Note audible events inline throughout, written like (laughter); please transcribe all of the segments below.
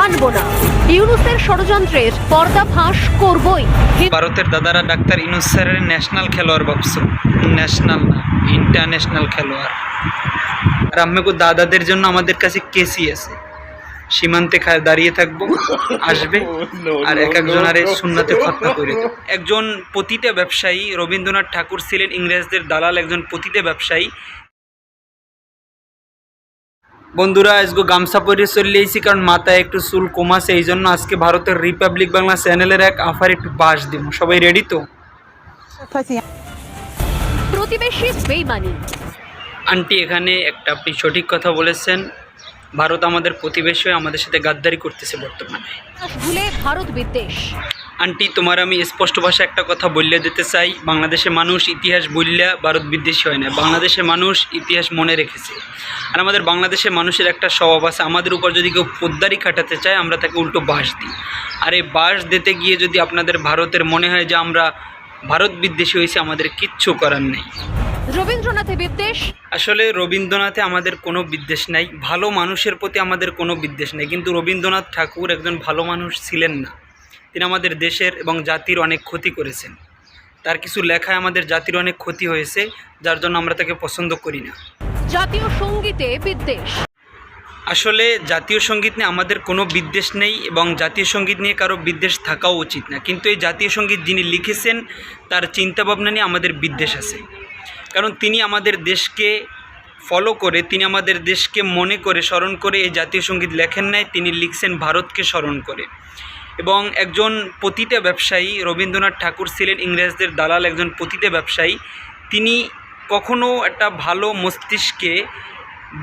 মানব না। ইউনুসের ষড়যন্ত্রের পর্দাফাঁস করবই। ভারতের দাদারা ডাক্তার ইনুস স্যারের ন্যাশনাল খেলোয়াড় ন্যাশনাল না, ইন্টারন্যাশনাল খেলোয়াড়। আর আম্মেকো দাদাদের জন্য আমাদের কাছে কেসি আছে। সীমান্তে দাঁড়িয়ে থাকব, আসবে, আর এক একজন আরে শূন্যতে খতনা করে একজন পতিতে ব্যবসায়ী রবীন্দ্রনাথ ঠাকুর ছিলেন ইংরেজদের দালাল, একজন পতিতে ব্যবসায়ী বন্ধুরা আজকে গামছা পরে চলে এসেছি কারণ মাথায় একটু চুল কমাছে এই জন্য আজকে ভারতের রিপাবলিক বাংলা চ্যানেলের এক আফার একটু বাস দিব। সবাই রেডি তো? প্রতিবেশী বেইমানি। আন্টি এখানে একটা আপনি সঠিক কথা বলেছেন। ভারত আমাদের প্রতিবেশী আমাদের সাথে গাদ্দারি করতেছে বর্তমানে। ভুলে ভারত বিদ্বেষ। আন্টি তোমার আমি স্পষ্ট ভাষায় একটা কথা বললে দিতে চাই। বাংলাদেশের মানুষ ইতিহাস বললে ভারত বিদ্বেষী হয় না। বাংলাদেশের মানুষ ইতিহাস মনে রেখেছে। আর আমাদের বাংলাদেশের মানুষের একটা স্বভাব আছে আমাদের উপর যদি কেউ পোদ্দারি খাটাতে চায় আমরা তাকে উল্টো বাস দিই। আর এই বাস দিতে গিয়ে যদি আপনাদের ভারতের মনে হয় যে আমরা ভারত বিদ্বেষী হয়েছে আমাদের কিচ্ছু করার নেই। রবীন্দ্রনাথে বিদ্বেষ? আসলে রবীন্দ্রনাথে আমাদের কোনো বিদ্বেষ নাই। ভালো মানুষের প্রতি আমাদের কোনো বিদ্বেষ নেই। কিন্তু রবীন্দ্রনাথ ঠাকুর একজন ভালো মানুষ ছিলেন না। তিনি আমাদের দেশের এবং জাতির অনেক ক্ষতি করেছেন। তার কিছু লেখায় আমাদের জাতির অনেক ক্ষতি হয়েছে যার জন্য আমরা তাকে পছন্দ করি না। জাতীয় সঙ্গীতে বিদ্বেষ। আসলে জাতীয় সংগীত নিয়ে আমাদের কোনো বিদ্বেষ নেই এবং জাতীয় সংগীত নিয়ে কারও বিদ্বেষ থাকাও উচিত না। কিন্তু এই জাতীয় সংগীত যিনি লিখেছেন তার চিন্তাভাবনা নিয়ে আমাদের বিদ্বেষ আছে। কারণ তিনি আমাদের দেশকে ফলো করে তিনি আমাদের দেশকে মনে করে স্মরণ করে এই জাতীয় সংগীত লেখেন নাই তিনি লিখছেন ভারতকে স্মরণ করে। এবং একজন পতিতে ব্যবসায়ী রবীন্দ্রনাথ ঠাকুর ছিলেন ইংরেজদের দালাল, একজন পতিতে ব্যবসায়ী। তিনি কখনো একটা ভালো মস্তিষ্কে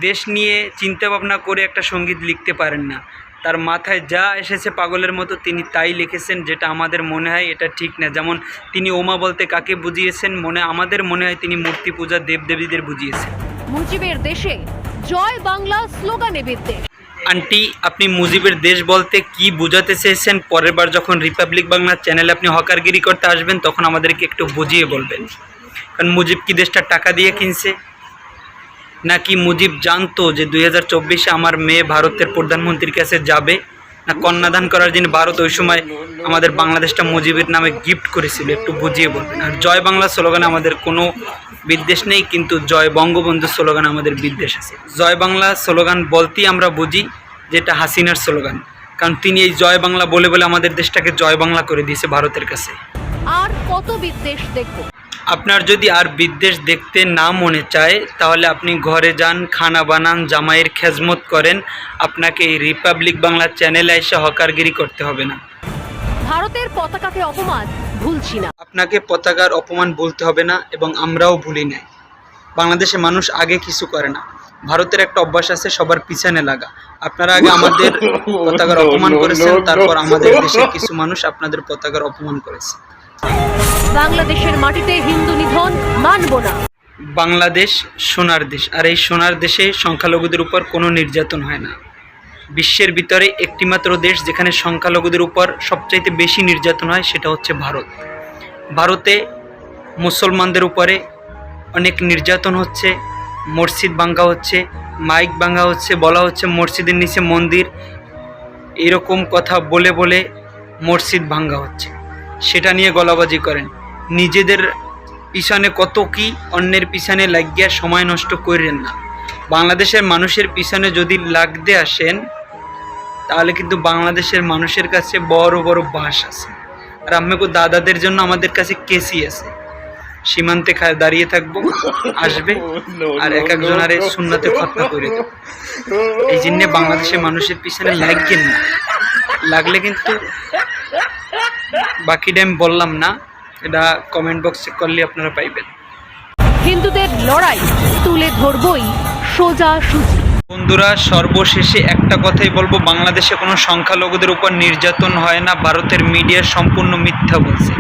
দেশ নিয়ে চিন্তা ভাবনা করে একটা সংগীত লিখতে পারেন না। তার মাথায় যা এসেছে পাগলের মতো তিনি তাই লিখেছেন যেটা আমাদের মনে হয় এটা ঠিক না। যেমন তিনি ওমা বলতে কাকে বুঝিয়েছেন? মনে, আমাদের মনে হয় তিনি মূর্তি পূজা দেবদেবীদের বুঝিয়েছেন। মুজিবের দেশে জয় বাংলা স্লোগানে বিদ্বেষ। আন্টি, আপনি মুজিবের দেশ বলতে কি বোঝাতে চেয়েছেন? পরের বার যখন রিপাবলিক বাংলা চ্যানেলে আপনি হকারগিরি করতে আসবেন, তখন আমাদেরকে একটু বুঝিয়ে বলবেন। কারণ মুজিব কি দেশটা টাকা দিয়ে কিনছে? নাকি মুজিব জানতো যে দুই আমার মেয়ে ভারতের প্রধানমন্ত্রীর কাছে যাবে? না কন্যাদান করার জন্য ভারত ওই সময় আমাদের বাংলাদেশটা মুজিবের নামে গিফট করেছিল? একটু বুঝিয়ে বলবেন। আর জয় বাংলা স্লোগানে আমাদের কোনো বিদ্বেষ নেই কিন্তু জয় বঙ্গবন্ধু স্লোগান আমাদের বিদ্বেষ আছে। জয় বাংলা স্লোগান বলতেই আমরা বুঝি যেটা হাসিনার স্লোগান। কারণ তিনি এই জয় বাংলা বলে বলে আমাদের দেশটাকে জয় বাংলা করে দিয়েছে ভারতের কাছে। আর কত বিদ্বেষ দেখব? আপনার যদি আর বিদ্বেষ দেখতে না মনে চায় তাহলে আপনি ঘরে যান খানা বানান জামাইয়ের খেজমত করেন। আপনাকে এই রিপাবলিক বাংলা চ্যানেলে এসে হকারগিরি করতে হবে না। ভারতের পতাকাকে অপমান ভুলছি না। আপনাকে পতাকার অপমান বলতে হবে না এবং আমরাও ভুলি নাই। বাংলাদেশে মানুষ আগে কিছু করে না। ভারতের একটা অভ্যাস আছে সবার পিছনে লাগা। আপনারা আগে আমাদের পতাকার অপমান করেছেন তারপর আমাদের দেশের কিছু মানুষ আপনাদের পতাকার অপমান করেছে। বাংলাদেশের মাটিতে হিন্দু নিধন মানব না। বাংলাদেশ সোনার দেশ আর এই সোনার দেশে সংখ্যালঘুদের উপর কোনো নির্যাতন হয় না। বিশ্বের ভিতরে একটিমাত্র দেশ যেখানে সংখ্যালঘুদের উপর সবচাইতে বেশি নির্যাতন হয়, সেটা হচ্ছে ভারত। ভারতে মুসলমানদের উপরে অনেক নির্যাতন হচ্ছে, মসজিদ ভাঙ্গা হচ্ছে, মাইক ভাঙ্গা হচ্ছে, বলা হচ্ছে মসজিদের নিচে মন্দির, এরকম কথা বলে বলে মসজিদ ভাঙ্গা হচ্ছে। সেটা নিয়ে গলাবাজি করেন। নিজেদের পিছনে কত কি অন্যের পিছনে লাগিয়া সময় নষ্ট করেন না। বাংলাদেশের মানুষের পিছনে যদি লাগতে আসেন তাহলে কিন্তু বাংলাদেশের মানুষের কাছে বড় বড় বাস আছে। আর আম্মেকো দাদাদের জন্য আমাদের কাছে কেসি আছে। সীমান্তে খায় দাঁড়িয়ে থাকব আসবে (laughs) আর এক একজন আরে শূন্যতে খতনা করে দেবো। এই জন্যে বাংলাদেশের মানুষের পিছনে লাগবেন না। লাগলে কিন্তু বাকিটা আমি বললাম না এটা কমেন্ট বক্সে করলে আপনারা পাইবেন। হিন্দুদের লড়াই তুলে ধরবই সোজা সুজি বন্ধুরা, সর্বশেষে একটা কথাই বলব, বাংলাদেশে কোনো সংখ্যালঘুদের উপর নির্যাতন হয় না, ভারতের মিডিয়া সম্পূর্ণ মিথ্যা বলছে।